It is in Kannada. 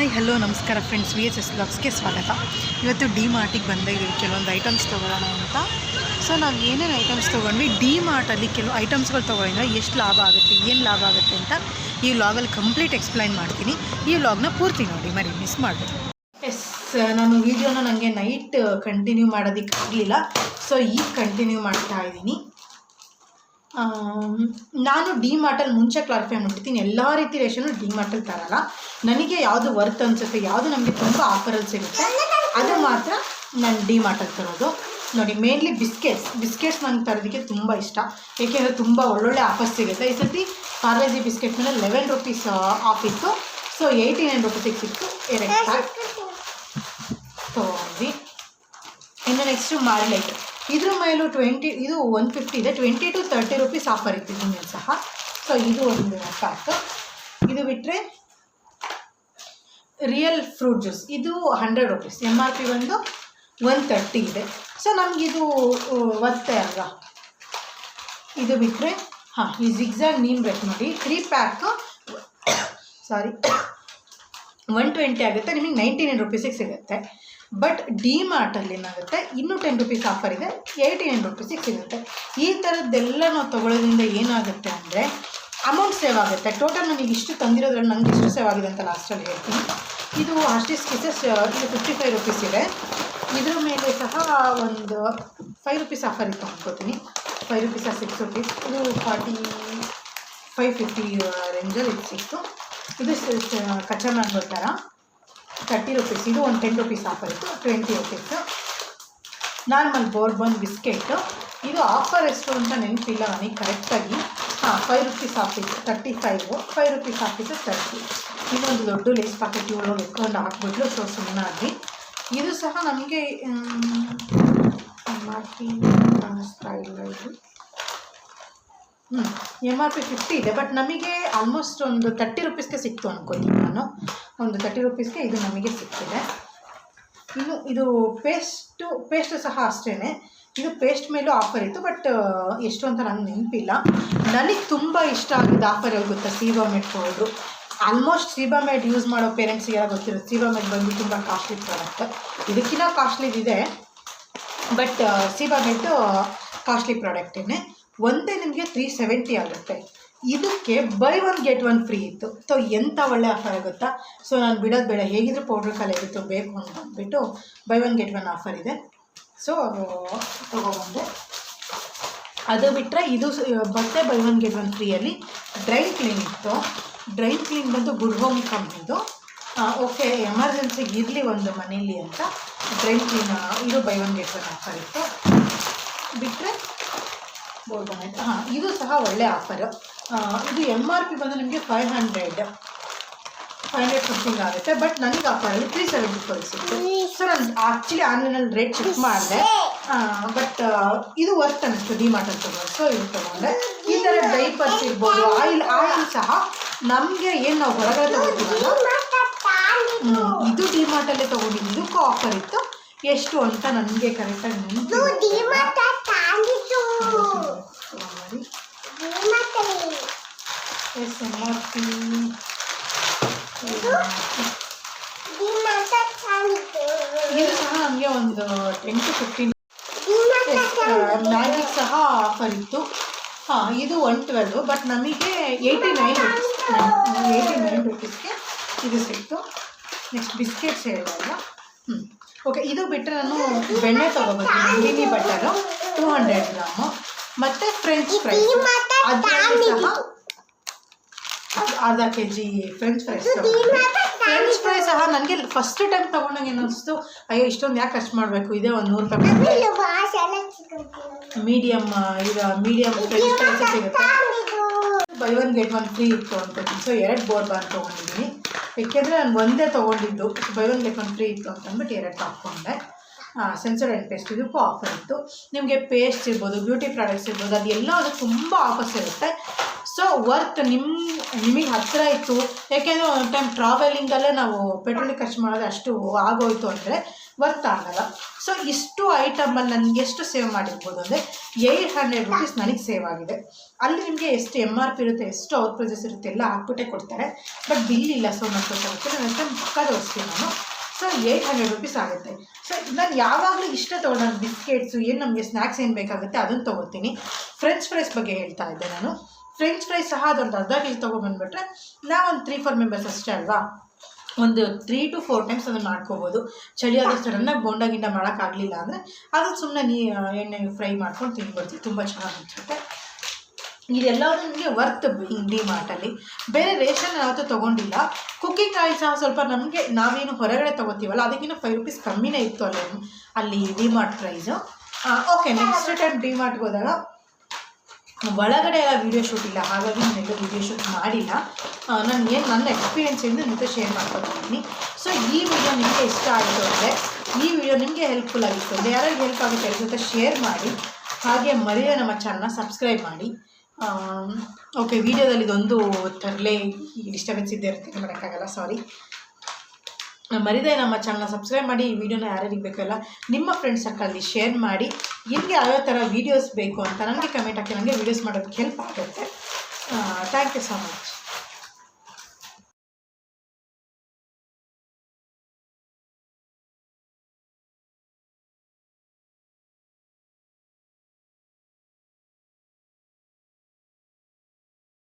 ಹಾಯ್ ಹಲೋ ನಮಸ್ಕಾರ ಫ್ರೆಂಡ್ಸ್ ವಿ ಎಚ್ ಎಸ್ ಬ್ಲಾಗ್ಸ್ಗೆ ಸ್ವಾಗತ. ಇವತ್ತು ಡಿ ಮಾರ್ಟಿಗೆ ಬಂದಿದ್ದೀವಿ ಕೆಲವೊಂದು ಐಟಮ್ಸ್ ತೊಗೊಳ್ಳೋಣ ಅಂತ. ಸೊ ನಾವು ಏನೇನು ಐಟಮ್ಸ್ ತೊಗೊಂಡ್ವಿ? ಡಿ ಮಾರ್ಟಲ್ಲಿ ಕೆಲವು ಐಟಮ್ಸ್ಗಳು ತೊಗೊಂಡ್ರೆ ಎಷ್ಟು ಲಾಭ ಆಗುತ್ತೆ, ಏನು ಲಾಭ ಆಗುತ್ತೆ ಅಂತ ಈ ವ್ಲಾಗಲ್ಲಿ ಕಂಪ್ಲೀಟ್ ಎಕ್ಸ್ಪ್ಲೈನ್ ಮಾಡ್ತೀನಿ. ಈ ವ್ಲಾಗ್ನ ಪೂರ್ತಿ ನೋಡಿ, ಮರಿ ಮಿಸ್ ಮಾಡಬೇಕು ಎಸ್ ನಾನು ವೀಡಿಯೋನ ನನಗೆ ನೈಟ್ ಕಂಟಿನ್ಯೂ ಮಾಡೋದಕ್ಕೆ ಆಗಲಿಲ್ಲ ಸೊ ಈಗ ಕಂಟಿನ್ಯೂ ಮಾಡ್ತಾ ಇದ್ದೀನಿ. ನಾನು ಡಿ ಮಾರ್ಟಲ್ಲಿ ಮುಂಚೆ ಕ್ಲಾರಿಫೈ ಮಾಡ್ತೀನಿ ಎಲ್ಲ ರೀತಿ ರೇಷನ್ ಡಿ ಮಾರ್ಟಲ್ಲಿ ತರಲ್ಲ. ನನಗೆ ಯಾವುದು ವರ್ತ್ ಅನಿಸುತ್ತೆ, ಯಾವುದು ನಮಗೆ ತುಂಬ ಆಫರಲ್ಲಿ ಸಿಗುತ್ತೆ, ಅದು ಮಾತ್ರ ನಾನು ಡಿ ಮಾರ್ಟಲ್ಲಿ ತರೋದು. ನೋಡಿ ಮೇನ್ಲಿ ಬಿಸ್ಕೆಟ್ಸ್ ಬಿಸ್ಕೆಟ್ಸ್ ನಂಗೆ ತರೋದಕ್ಕೆ ತುಂಬ ಇಷ್ಟ. ಏಕೆಂದರೆ ತುಂಬ ಒಳ್ಳೊಳ್ಳೆ ಆಫರ್ ಸಿಗುತ್ತೆ. ಈ ಸರ್ತಿ ಪಾರ್ಲೇಜಿ ಬಿಸ್ಕೆಟ್ ಮೇಲೆ ಲೆವೆನ್ ರುಪೀಸ್ ಆಫ್ ಇತ್ತು. ಸೊ ಏಯ್ಟಿ ನೈನ್ ರುಪೀಸಿಗೆ ಸಿಕ್ತು ಎರಡು ಪ್ಯಾಕ್ ತೊಗೊಂಡು ಇನ್ನು ನೆಕ್ಸ್ಟು ಮಾರ್ಲೈಟ್ ಇದ್ರ ಮೇಲೂ ಟ್ವೆಂಟಿ ಇದು ಒನ್ ಫಿಫ್ಟಿ ಇದೆ. Twenty two thirty rupees offer ಇತ್ತು ಮೇಲೆ ಸಹ. ಸೊ ಇದು ಒಂದು ಪ್ಯಾಕ್ ಇದು ಬಿಟ್ಟರೆ ರಿಯಲ್ ಫ್ರೂಟ್ ಜ್ಯೂಸ್ ಇದು hundred rupees M R P ಬಂದು ಒನ್ ತರ್ಟಿ ಇದೆ. ಸೊ ನಮಗಿದು ಒತ್ತೆ ಅಲ್ವಾ? ಇದು ಬಿಟ್ಟರೆ ಹಾಂ, ಈ ಜಿಗ್ಸಾಗ್ ನೀನು ಬೇಕು ನೋಡಿ three pack sorry one twenty ಆಗುತ್ತೆ. ನಿಮಗೆ ನೈಂಟಿ ನೈನ್ ರುಪೀಸಿಗೆ ಸಿಗುತ್ತೆ. ಬಟ್ ಡಿ ಮಾರ್ಟಲ್ಲಿ ಏನಾಗುತ್ತೆ? ಇನ್ನೂ ಟೆನ್ ರುಪೀಸ್ ಆಫರ್ ಇದೆ ಏಯ್ಟಿ ನೈನ್ ರುಪೀಸಿಗೆ ಸಿಗುತ್ತೆ ಈ ಥರದ್ದೆಲ್ಲ ನಾವು ತೊಗೊಳೋದ್ರಿಂದ ಏನಾಗುತ್ತೆ ಅಂದರೆ ಅಮೌಂಟ್ ಸೇವ್ ಆಗುತ್ತೆ. ಟೋಟಲ್ ನನಗೆ ಇಷ್ಟು ತಂದಿರೋದ್ರಲ್ಲಿ ನನಗೆ ಇಷ್ಟು ಸೇವ್ ಆಗಿದೆ ಅಂತ ಲಾಸ್ಟಲ್ಲಿ ಹೇಳ್ತೀನಿ. ಇದು ಆರ್ಟಿಸ್ಟ್ ಕಿಸಸ್ ಇದು ಫಿಫ್ಟಿ ಫೈವ್ ರುಪೀಸ್ ಇದೆ. ಇದ್ರ ಮೇಲೆ ಸಹ ಒಂದು ಫೈವ್ ರುಪೀಸ್ ಆಫರ್ ಇತ್ತು ಅಂದ್ಕೋತೀನಿ ಫೈವ್ ರುಪೀಸ್ ಸಿಕ್ಸ್ ರುಪೀಸ್ ಇದು ಫಾರ್ಟಿ ಫೈವ್ ಫಿಫ್ಟಿ ರೇಂಜಲ್ಲಿ ಇದು ಸಿಕ್ತು ಇದು ಕಚ್ಚಾ ಮ್ಯಾಂಗೋ ತರ್ಟಿ ರುಪೀಸ್ ಇದು ಒಂದು ಟೆನ್ ರುಪೀಸ್ ಆಫರ್ ಇತ್ತು twenty rupees normal bourbon biscuit ಇದು ಆಫರ್ ಎಷ್ಟು ಅಂತ ನೆನಪಿಲ್ಲ ನನಗೆ ಕರೆಕ್ಟಾಗಿ ಹಾಂ ಫೈವ್ ರುಪೀಸ್ ಆಫ್ ಇತ್ತು thirty five five rupees off thirty ಇನ್ನೊಂದು ದೊಡ್ಡ ಲೇಸ್ ಪ್ಯಾಕೆಟ್ ಇವಳು ಎತ್ಕೊಂಡು ಹಾಕ್ಬಿಟ್ಲು ಸೊ ಸುಮ್ಮನಾಗಿ ಇದು ಸಹ ನಮಗೆ ಎಂ ಆರ್ ಕಾಣಿಸ್ತಾ ಇಲ್ಲ ಇದು. ಹ್ಞೂ ಎಂ ಆರ್ ಪಿ ಫಿಫ್ಟಿ ಇದೆ ಬಟ್ ನಮಗೆ ಆಲ್ಮೋಸ್ಟ್ ಒಂದು ತರ್ಟಿ ರುಪೀಸ್ಗೆ ಸಿಕ್ತು ಅನ್ಕೋತೀನಿ ನಾನು. ಒಂದು ತರ್ಟಿ ರುಪೀಸ್ಗೆ ಇದು ನಮಗೆ ಸಿಕ್ತಿದೆ ಇನ್ನು ಇದು ಪೇಸ್ಟು ಪೇಸ್ಟ್ ಸಹ ಅಷ್ಟೇ ಇದು ಪೇಸ್ಟ್ ಮೇಲೂ ಆಫರ್ ಇತ್ತು ಬಟ್ ಎಷ್ಟು ಅಂತ ನನಗೆ ನೆನಪಿಲ್ಲ. ನನಗೆ ತುಂಬ ಇಷ್ಟ ಆಗಿದ್ದು ಆಫರ್ ಯಾವ್ದು ಗೊತ್ತಾ? Sebamed powder almost Sebamed use ಮಾಡೋ ಪೇರೆಂಟ್ಸಿಗೆಲ್ಲ ಗೊತ್ತಿರುತ್ತೆ ಸೀಬಾಮೆಡ್ ಬಂದು ತುಂಬ ಕಾಸ್ಟ್ಲಿ ಪ್ರಾಡಕ್ಟ್ ಇದಕ್ಕಿಂತ ಕಾಸ್ಟ್ಲಿದಿದೆ ಬಟ್ ಸೀಬಾಮೆಡ್ ಕಾಸ್ಟ್ಲಿ ಪ್ರಾಡಕ್ಟೇ ಒಂದೇ ನಿಮಗೆ ತ್ರೀ ಸೆವೆಂಟಿ ಆಗುತ್ತೆ. ಇದಕ್ಕೆ buy one get one free ಇತ್ತು. ಸೊ ಎಂಥ ಒಳ್ಳೆ ಆಫರ್ ಆಗುತ್ತಾ ಸೊ ನಾನು ಬಿಡೋದು ಬೇಡ. ಹೇಗಿದ್ರು ಪೌಡ್ರ್ ಕಲೆಗಿತ್ತು ಬೇಕು ಅಂತ ಅಂದ್ಬಿಟ್ಟು buy one get one offer ಇದೆ. ಸೊ ತೊಗೊಬಂದೆ. ಅದು ಬಿಟ್ಟರೆ ಇದು ಬಟ್ಟೆ ಬೈ ಒನ್ ಗೆಟ್ ಒನ್ ಫ್ರೀಯಲ್ಲಿ ಡ್ರೈ ಕ್ಲೀನ್ ಇತ್ತು. ಡ್ರೈ ಕ್ಲೀನ್ ಬಂದು ಗುಡ್ ಹೋಮ್ ಕಂಪ್ನಿದು ಓಕೆ ಎಮರ್ಜೆನ್ಸಿಗೆ ಇರಲಿ ಒಂದು ಮನೇಲಿ ಅಂತ ಡ್ರೈ ಕ್ಲೀನ್ ಇದು buy one get one offer ಇತ್ತು. ಬಿಟ್ಟರೆ ಬೋರ್ಬನೆಟ್ ಹಾಂ, ಇದು ಸಹ ಒಳ್ಳೆ ಆಫರು ಇದು ಎಂ ಆರ್ ಪಿ ಬಂದು ನಿಮಗೆ five hundred five hundred fifty ಆಗುತ್ತೆ. ಬಟ್ ನನಗೆ ಆಫರಲ್ಲಿ ತ್ರೀ ಸೆವೆಂಟಿ ಫೋರ್ ಸಿಗುತ್ತೆ. ಸೊ ನಾನು ಆ್ಯಕ್ಚುಲಿ ಆನ್ಲೈನಲ್ಲಿ ರೇಟ್ ಚೆಕ್ ಮಾಡಿದೆ. ಬಟ್ ಇದು ವರ್ತ್ ಅನ್ನಿಸ್ತು ಡಿ ಮಾರ್ಟ್ ಅಂತ ಸೊ ಇದು ತಗೊಂಡೆ ಈ ಥರ ಡೈಪರ್ಸ್ ಇರ್ಬೋದು ಆಯಿಲ್ ಆಯಿಲ್ ಸಹ ನಮಗೆ ಏನು ನಾವು ಹೊರಗಡೆ ತಗೋತೀವಲ್ಲ? ಇದು ಡಿ ಮಾರ್ಟಲ್ಲೇ ತೊಗೊಂಡಿದ್ದು ಇದಕ್ಕೂ ಆಫರ್ ಇತ್ತು. ಎಷ್ಟು ಅಂತ ನನಗೆ ಕರೆಕ್ಟಾಗಿ ಎಸ್ ಪಿ ಇದು ಸಹ ನಮಗೆ ಒಂದು ಟೆನ್ ಟು ಫಿಫ್ಟೀನ್ ಮ್ಯಾಗಿಗೆ ಸಹ ಆಫರ್ ಇತ್ತು ಹಾಂ ಇದು ಒನ್ ಟ್ವೆಲ್ವ್ ಬಟ್ ನಮಗೆ eighty nine rupees eighty nine ರುಪೀಸ್ಗೆ ಇದು ಸಿಕ್ತು ನೆಕ್ಸ್ಟ್ ಬಿಸ್ಕೆಟ್ಸ್ ಹೇಳಿದಾಗ ಹ್ಞೂ ಓಕೆ ಇದು ಬಿಟ್ಟರೆ ನಾನು ಬೆಣ್ಣೆ ತೊಗೊಬರ್ತೀನಿ mini butter two hundred gram. ಮತ್ತು ಫ್ರೆಂಚ್ ಫ್ರೈಸ್ ಅರ್ಧ K G French fries French fry ಸಹ ನನಗೆ ಫಸ್ಟ್ ಟೈಮ್ ತಗೊಂಡಂಗೆ ಏನು ಅನಿಸ್ತು ಅಯ್ಯೋ ಇಷ್ಟೊಂದು ಯಾಕೆ ಖರ್ಚು ಮಾಡಬೇಕು? ಇದೇ ಒಂದು ನೂರು ರೂಪಾಯಿ ಮೀಡಿಯಮ್ ಈಗ ಮೀಡಿಯಮ್ ಫ್ರೆಂಚ್ ಫ್ರೈಸ್ ಸಿಗುತ್ತೆ. Buy one get one free ಇತ್ತು ಅಂತ ಸೊ ಎರಡು ಬೋರ್ ಬಾರ್ ತೊಗೊಂಡಿದ್ದೀನಿ. ಏಕೆಂದರೆ ನಾನು ಒಂದೇ ತೊಗೊಂಡಿದ್ದು. Buy one get one free ಇತ್ತು ಅಂತಂದ್ಬಿಟ್ಟು ಎರಡು ಹಾಕ್ಕೊಂಡೆ ಸೆನ್ಸರ್ ಪೇಸ್ಟ್ ಇದಕ್ಕೂ ಆಫರ್ ಇತ್ತು. ನಿಮಗೆ ಪೇಸ್ಟ್ ಇರ್ಬೋದು ಬ್ಯೂಟಿ ಪ್ರಾಡಕ್ಟ್ಸ್ ಇರ್ಬೋದು, ಅದೆಲ್ಲ ಅದಕ್ಕೆ ತುಂಬ ಆಫರ್ಸ್ ಇರುತ್ತೆ. ಸೊ ವರ್ತ್ ನಿಮ್ಮ ನಿಮಗೆ ಹತ್ತಿರ ಇತ್ತು. ಯಾಕೆಂದರೆ ಒಂದು ಟೈಮ್ ಟ್ರಾವೆಲಿಂಗಲ್ಲೇ ನಾವು ಪೆಟ್ರೋಲಿಗೆ ಖರ್ಚು ಮಾಡೋದು ಅಷ್ಟು ಆಗೋಯ್ತು ಅಂದರೆ ವರ್ತ್ ಆಗಲ್ಲ. ಸೊ ಇಷ್ಟು ಐಟಮಲ್ಲಿ ನನಗೆ ಎಷ್ಟು ಸೇವ್ ಮಾಡಿರ್ಬೋದು ಅಂದರೆ ಏಯ್ಟ್ ಹಂಡ್ರೆಡ್ ರುಪೀಸ್ ನನಗೆ ಸೇವ್ ಆಗಿದೆ. ಅಲ್ಲಿ ನಿಮಗೆ ಎಷ್ಟು ಎಂ ಆರ್ ಪಿ ಇರುತ್ತೆ, ಎಷ್ಟು ಔಟ್ ಪ್ರೈಸಸ್ ಇರುತ್ತೆ, ಎಲ್ಲ ಹಾಕ್ಬಿಟ್ಟೆ ಕೊಡ್ತಾರೆ. ಬಟ್ ಬಿಲ್ ಇಲ್ಲ ಸೊ ನಾನು ಗೊತ್ತಾಗುತ್ತೆ ನನ್ನ ಪಕ್ಕ ತೋರಿಸ್ತೀನಿ ನಾನು ಸೊ ಏಯ್ಟ್ ಹಂಡ್ರೆಡ್ ರುಪೀಸ್ ಆಗುತ್ತೆ. ಸೊ ನಾನು ಯಾವಾಗಲೂ ಇಷ್ಟ ತೊಗೊಂಡು ಬಿಸ್ಕೆಟ್ಸು ಏನು ನಮಗೆ ಸ್ನ್ಯಾಕ್ಸ್ ಏನು ಬೇಕಾಗುತ್ತೆ ಅದನ್ನು ತೊಗೋತೀನಿ ಫ್ರೆಂಚ್ ಫ್ರೈಸ್ ಬಗ್ಗೆ ಹೇಳ್ತಾ ಇದ್ದೆ ನಾನು. ಫ್ರೆಂಚ್ ಫ್ರೈಸ್ ಸಹ ಅದೊಂದು ಅರ್ಧ ಕೆ ಜಿ ನಾನು ಒಂದು ತ್ರೀ ಫೋರ್ ಮೆಂಬರ್ಸ್ ಅಷ್ಟೇ ಅಲ್ವಾ? ಒಂದು ತ್ರೀ ಟು ಫೋರ್ ಟೈಮ್ಸ್ ಅದನ್ನು ಮಾಡ್ಕೋಬೋದು. ಚಳಿ ಆದಷ್ಟು ಸಡನ್ನಾಗಿ ಬೋಂಡ ಮಾಡೋಕ್ಕಾಗಲಿಲ್ಲ ಅಂದರೆ ಅದು ಸುಮ್ಮನೆ ನೀ, ಎಣ್ಣೆ ಫ್ರೈ ಮಾಡ್ಕೊಂಡು ತಿನ್ಬಿಡ್ತೀವಿ ತುಂಬ ಚೆನ್ನಾಗಿ ಅನಿಸುತ್ತೆ. ಇದೆಲ್ಲವೂ ನಿಮಗೆ ವರ್ತ್ ಡಿ ಮಾರ್ಟಲ್ಲಿ ಬೇರೆ ರೇಷನ್ ಯಾವತ್ತೂ ತೊಗೊಂಡಿಲ್ಲ. ಕುಕ್ಕಿಂಗ್ ಆಯಿಲ್ ಸಹ ಸ್ವಲ್ಪ ನಮಗೆ ನಾವೇನು ಹೊರಗಡೆ ತೊಗೋತೀವಲ್ಲ, ಅದಕ್ಕಿಂತ ಫೈವ್ ರುಪೀಸ್ ಕಮ್ಮಿನೇ ಇತ್ತು ಅಲ್ಲಿ. ಅಲ್ಲಿ D Mart price okay next time D ಮಾರ್ಟ್ಗೆ ಹೋದಾಗ ಒಳಗಡೆ ಎಲ್ಲ ವೀಡಿಯೋ ಶೂಟ್ ಇಲ್ಲ. ಹಾಗಾಗಿ ನಾನೆಲ್ಲೂ ವೀಡಿಯೋ ಶೂಟ್ ಮಾಡಿಲ್ಲ. ನಾನು ಏನು, ನನ್ನ ಎಕ್ಸ್ಪೀರಿಯೆನ್ಸ್ ಎಂದು ನಿಮಗೆ ಶೇರ್ ಮಾಡ್ಕೊತಿದ್ದೀನಿ ಸೊ ಈ ವಿಡಿಯೋ ನಿಮಗೆ ಇಷ್ಟ ಆಯಿತು ಅಂದರೆ, ಈ ವಿಡಿಯೋ ನಿಮಗೆ ಹೆಲ್ಪ್ಫುಲ್ ಆಗಿತ್ತು ಅಂದರೆ ಯಾರಿಗೆ ಹೆಲ್ಪ್ ಆಗುತ್ತೆ ಅವ್ರ ಜೊತೆ ಶೇರ್ ಮಾಡಿ. ಹಾಗೆ ಮರೆಯೋ ನಮ್ಮ ಚಾನಲ್ನ ಸಬ್ಸ್ಕ್ರೈಬ್ ಮಾಡಿ. ಓಕೆ ವಿಡಿಯೋದಲ್ಲಿ ಇದೊಂದು ತರಲೆ ಡಿಸ್ಟರ್ಬೆನ್ಸ್ ಇದ್ದೇ ಇರುತ್ತೆ ಮಾಡೋಕ್ಕಾಗಲ್ಲ ಸಾರಿ ಮರಿದೇ ನಮ್ಮ ಚಾನಲ್ನ ಸಬ್ಸ್ಕ್ರೈಬ್ ಮಾಡಿ, ಈ ವಿಡಿಯೋನ ಯಾರ್ಯಾರಿಗೆ ಬೇಕಲ್ಲ ನಿಮ್ಮ ಫ್ರೆಂಡ್ ಸರ್ಕಲ್ಲಿ ಶೇರ್ ಮಾಡಿ, ನಿಮಗೆ ಯಾವ್ಯಾವ ಥರ ವೀಡಿಯೋಸ್ ಬೇಕು ಅಂತ ನನಗೆ ಕಮೆಂಟ್ ಹಾಕಿ ನನಗೆ ವೀಡಿಯೋಸ್ ಮಾಡೋದಕ್ಕೆ ಹೆಲ್ಪ್ ಆಗುತ್ತೆ. Thank you so much